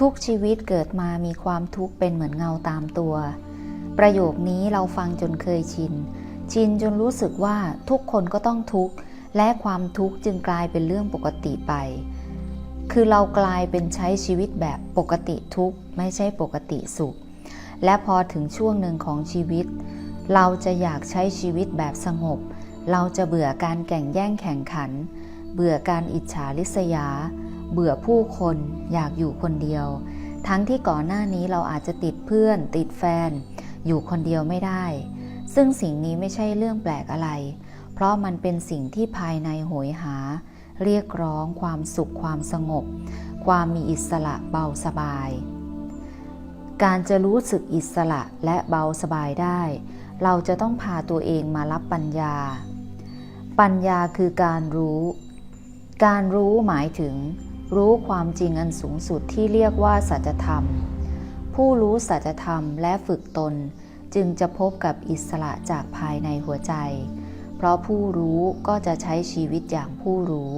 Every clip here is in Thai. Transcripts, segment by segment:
ทุกชีวิตเกิดมามีความทุกข์เป็นเหมือนเงาตามตัว ประโยคนี้เราฟังจนเคยชิน ชินจนรู้สึกว่าทุกคนก็ต้องทุกข์ และความทุกข์จึงกลายเป็นเรื่องปกติไป คือเรากลายเป็นใช้ชีวิตแบบปกติทุกข์ไม่ใช่ปกติสุข และพอถึงช่วงหนึ่งของชีวิต เราจะอยากใช้ชีวิตแบบสงบ เราจะเบื่อการแข่งแย่งแข่งขัน เบื่อการอิจฉาริษยา เบื่อผู้คนอยากอยู่คนเดียว ทั้งที่ก่อนหน้านี้เราอาจจะติดเพื่อน ติดแฟน อยู่คนเดียวไม่ได้ ซึ่งสิ่งนี้ไม่ใช่เรื่องแปลกอะไร เพราะมันเป็นสิ่งที่ภายในโหยหา เรียกร้องความสุขความสงบ ความมีอิสระเบาสบาย การจะรู้สึกอิสระและเบาสบายได้ เราจะต้องพาตัวเองมารับปัญญา ปัญญาคือการรู้การรู้หมายถึง รู้ความจริงอันสูงสุดที่เรียกว่าสัจธรรม ผู้รู้สัจธรรมและฝึกตน จึงจะพบกับอิสระจากภายในหัวใจ เพราะผู้รู้ก็จะใช้ชีวิตอย่างผู้รู้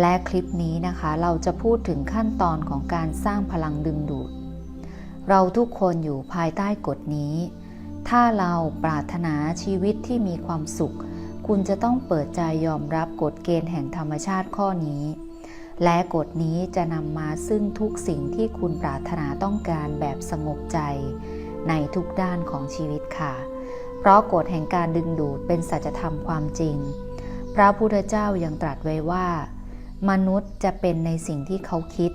และคลิปนี้นะคะเราจะพูดถึงขั้นตอนของการสร้างพลังดึงดูด เราทุกคนอยู่ภายใต้กฎนี้ ถ้าเราปรารถนาชีวิตที่มีความสุข คุณจะต้องเปิดใจยอมรับกฎเกณฑ์แห่งธรรมชาติข้อนี้ และกฎนี้จะนำมาซึ่งทุกสิ่งที่คุณปรารถนาต้องการแบบสงบใจ ในทุกด้านของชีวิตค่ะ เพราะกฎแห่งการดึงดูดเป็นสัจธรรมความจริง พระพุทธเจ้ายังตรัสไว้ว่า มนุษย์จะเป็นในสิ่งที่เขาคิด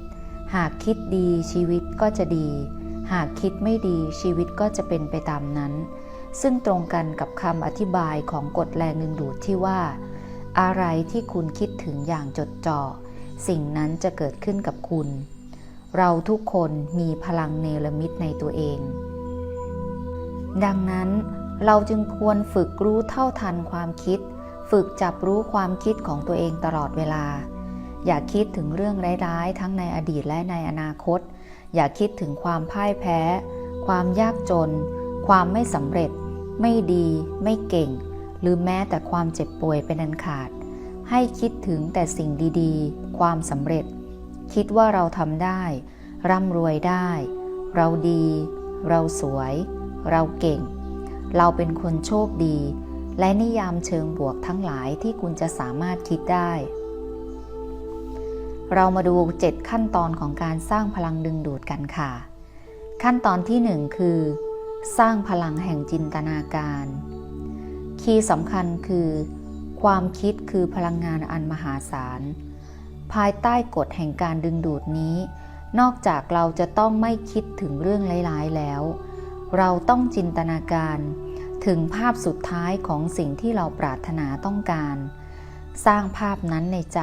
หากคิดดีชีวิตก็จะดี หากคิดไม่ดีชีวิตก็จะเป็นไปตามนั้น ซึ่งตรงกันกับคำอธิบายของกฎแรงดึงดูดที่ว่า อะไรที่คุณคิดถึงอย่างจดจ่อ สิ่งนั้นจะเกิดขึ้นกับคุณ เราทุกคนมีพลังเนรมิตในตัวเอง ดังนั้นเราจึงควรฝึกรู้เท่าทันความคิด ฝึกจับรู้ความคิดของตัวเองตลอดเวลา อย่าคิดถึงเรื่องร้ายๆ ทั้งในอดีตและในอนาคต อย่าคิดถึงความพ่ายแพ้ ความยากจน ความไม่สำเร็จ ไม่ดี ไม่เก่ง หรือแม้แต่ความเจ็บป่วยเป็นอันขาด ให้คิดถึงแต่สิ่งดีๆ ความสำเร็จ คิดว่าเราทำได้ ร่ำรวยได้ เราดี เราสวย เราเก่ง เราเป็นคนโชคดี และนิยามเชิงบวกทั้งหลายที่คุณจะสามารถคิดได้เรามาดู 7 ขั้นตอนของการสร้างพลังดึงดูดกันค่ะ ขั้นตอนที่ 1 คือ สร้างพลังแห่งจินตนาการ คีย์สำคัญคือ ความคิดคือพลังงานอันมหาศาล ภายใต้กฎแห่งการดึงดูดนี้ นอกจากเราจะต้องไม่คิดถึงเรื่องร้ายๆแล้ว เราต้องจินตนาการ ถึงภาพสุดท้ายของสิ่งที่เราปรารถนาต้องการ สร้างภาพนั้นในใจ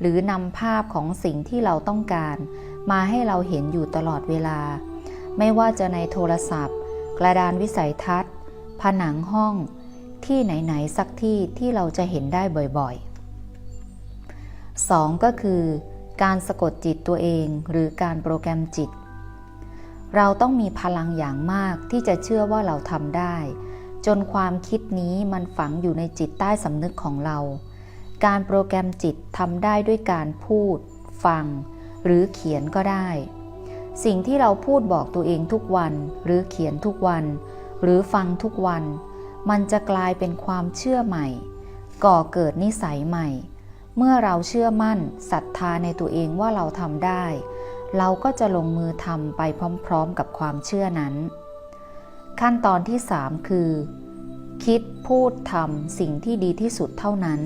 หรือนำภาพของสิ่งที่เราต้องการ มาให้เราเห็นอยู่ตลอดเวลา ไม่ว่าจะในโทรศัพท์ กระดานวิสัยทัศน์ ผนังห้อง ที่ไหน ๆ สักที่ที่เราจะเห็นได้บ่อยๆ 2. ก็คือ การสะกดจิตตัวเองหรือการโปรแกรมจิต เราต้องมีพลังอย่างมากที่จะเชื่อว่าเราทำได้ จนความคิดนี้มันฝังอยู่ในจิตใต้สำนึกของเรา การโปรแกรมจิตทำได้ด้วยการพูด ฟัง หรือเขียนก็ได้ สิ่งที่เราพูดบอกตัวเองทุกวัน หรือเขียนทุกวัน หรือฟังทุกวัน มันจะกลายเป็นความเชื่อใหม่ ก่อเกิดนิสัยใหม่ เมื่อเราเชื่อมั่นศรัทธาในตัวเองว่าเราทำได้ เราก็จะลงมือทำไปพร้อมๆ กับความเชื่อนั้น ขั้นตอนที่ 3 คือ คิดพูดทำสิ่งที่ดีที่สุดเท่านั้น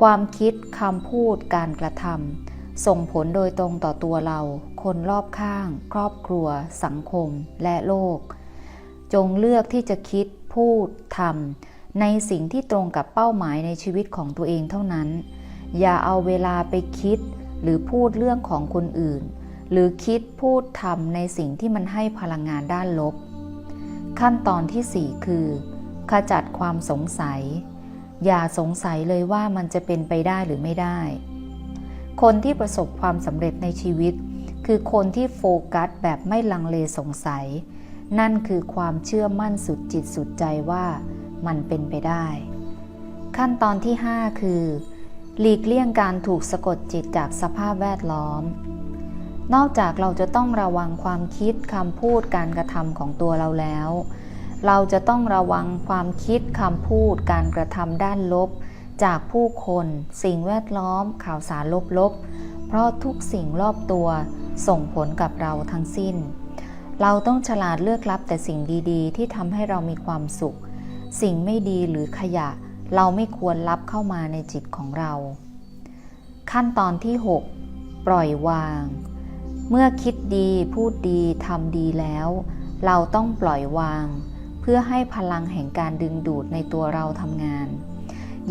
ความคิดคำพูดการกระทำ ส่งผลโดยตรงต่อตัวเรา คนรอบข้าง ครอบครัว สังคม และโลก จงเลือกที่จะคิด พูดทำในสิ่งที่ตรงกับเป้าหมายในชีวิตของตัวเองเท่านั้น อย่าเอาเวลาไปคิด หรือพูดเรื่องของคนอื่น หรือคิดพูดทำในสิ่งที่มันให้พลังงานด้านลบ ขั้นตอนที่ 4 คือ ขจัดความสงสัย อย่าสงสัยเลยว่ามันจะเป็นไปได้หรือไม่ได้ คนที่ประสบความสำเร็จในชีวิต คือคนที่โฟกัสแบบไม่ลังเลสงสัย นั่นคือความเชื่อมั่นสุดจิตสุดใจว่ามันเป็นไปได้ ขั้นตอนที่ 5 คือ หลีกเลี่ยงการถูกสะกดจิตจากสภาพแวดล้อม นอกจากเราจะต้องระวังความคิดคำพูดการกระทำของตัวเราแล้ว เราจะต้องระวังความคิดคำพูดการกระทำด้านลบ จากผู้คนสิ่งแวดล้อมข่าวสารลบๆ เพราะทุกสิ่งรอบตัวส่งผลกับเราทั้งสิ้น เราต้องฉลาดเลือกรับแต่สิ่งดีๆ ที่ทำให้เรามีความสุข สิ่งไม่ดีหรือขยะ เราไม่ควรรับเข้ามาในจิตของเรา ขั้นตอนที่ 6 ปล่อยวาง เมื่อคิดดีพูดดีทำดีแล้ว เราต้องปล่อยวาง เพื่อให้พลังแห่งการดึงดูดในตัวเราทำงาน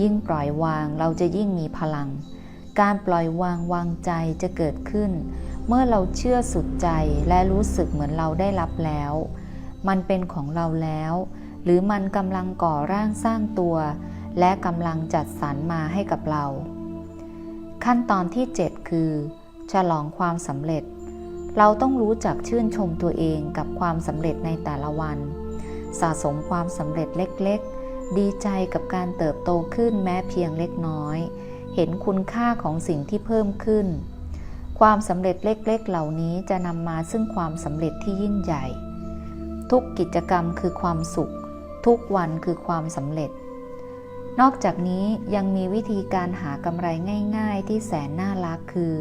ยิ่งปล่อยวางเราจะยิ่งมีพลัง การปล่อยวางวางใจจะเกิดขึ้น เมื่อเราเชื่อสุดใจและรู้สึกเหมือนเราได้รับแล้ว มันเป็นของเราแล้ว หรือมันกำลังก่อร่างสร้างตัว และกำลังจัดสรรมาให้กับเรา ขั้นตอนที่ 7 คือ ฉลองความสำเร็จ เราต้องรู้จักชื่นชมตัวเองกับความสำเร็จในแต่ละวัน สะสมความสำเร็จเล็กๆ ดีใจกับการเติบโตขึ้นแม้เพียงเล็กน้อย เห็นคุณค่าของสิ่งที่เพิ่มขึ้น ความสำเร็จเล็กๆ เหล่านี้จะนำมาซึ่งความสำเร็จที่ยิ่งใหญ่ ทุกกิจกรรมคือความสุข ทุกวันคือความสำเร็จ นอกจากนี้ยังมีวิธีการหากำไรง่าย ๆ ที่แสนน่ารักคือ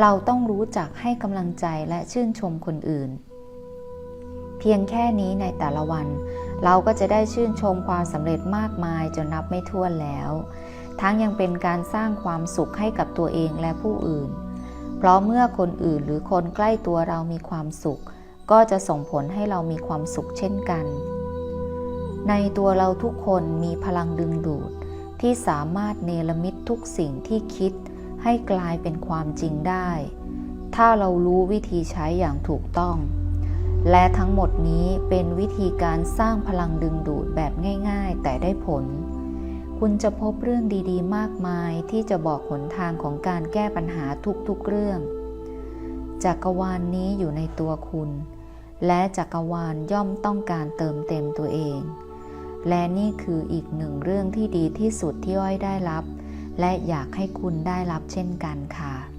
เราต้องรู้จักให้กำลังใจและชื่นชมคนอื่น เพียงแค่นี้ในแต่ละวัน เราก็จะได้ชื่นชมความสำเร็จมากมายจนนับไม่ถ้วนแล้ว ทั้งยังเป็นการสร้างความสุขให้กับตัวเองและผู้อื่น เพราะเมื่อคนอื่นหรือคนใกล้ตัวเรามีความสุข ก็จะส่งผลให้เรามีความสุขเช่นกัน ในตัวเราทุกคนมีพลังดึงดูด ที่สามารถเนรมิตทุกสิ่งที่คิด ให้กลายเป็นความจริงได้ ถ้าเรารู้วิธีใช้อย่างถูกต้อง และทั้งหมดนี้เป็นวิธีการสร้างพลังดึงดูดแบบง่าย ๆ แต่ได้ผล คุณจะพบเรื่องดีๆ มากมายที่จะบอกหนทางของการแก้ปัญหาทุกๆเรื่อง จักรวาลนนี้อยู่ในตัวคุณ และจักรวาลย่อมต้องการเติมเต็มตัวเอง และนี่คืออีกหนึ่งเรื่องที่ดีที่สุดที่อ้อยได้รับ และอยากให้คุณได้รับเช่นกันค่ะ